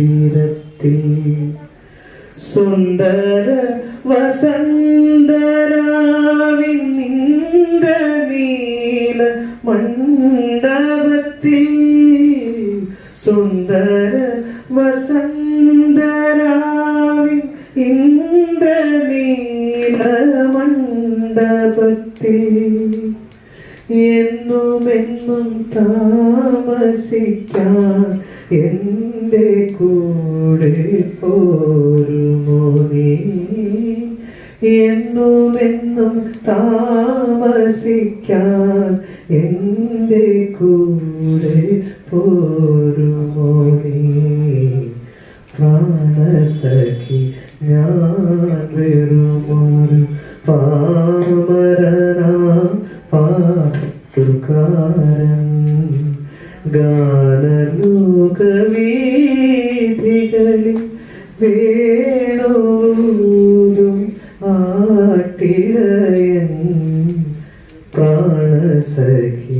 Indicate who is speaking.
Speaker 1: മന്ദിരത്തിൽ സുന്ദര വസന്തരാവിൻ നീല മണ്ഡപത്തിൽ സുന്ദര വസന്തരാവിൻ ഇന്ദ്രനീല മണ്ഡപത്തിൽ എന്നുമെന്നും താമസിക്കാൻ എന്റെ കൂടെ പോരുമോ നീ? എന്നുമെന്നും താമസിക്കാൻ എന്റെ കൂടെ പോരുമോ നീ? പ്രാണസഖി ഞാൻ വെറുമൊരു പാമരനാം പാട്ടുകാരൻ. ഗാനലോകവീഥികളിൽ വേണോരും ആട്ടിടയൻ പ്രാണസഖി.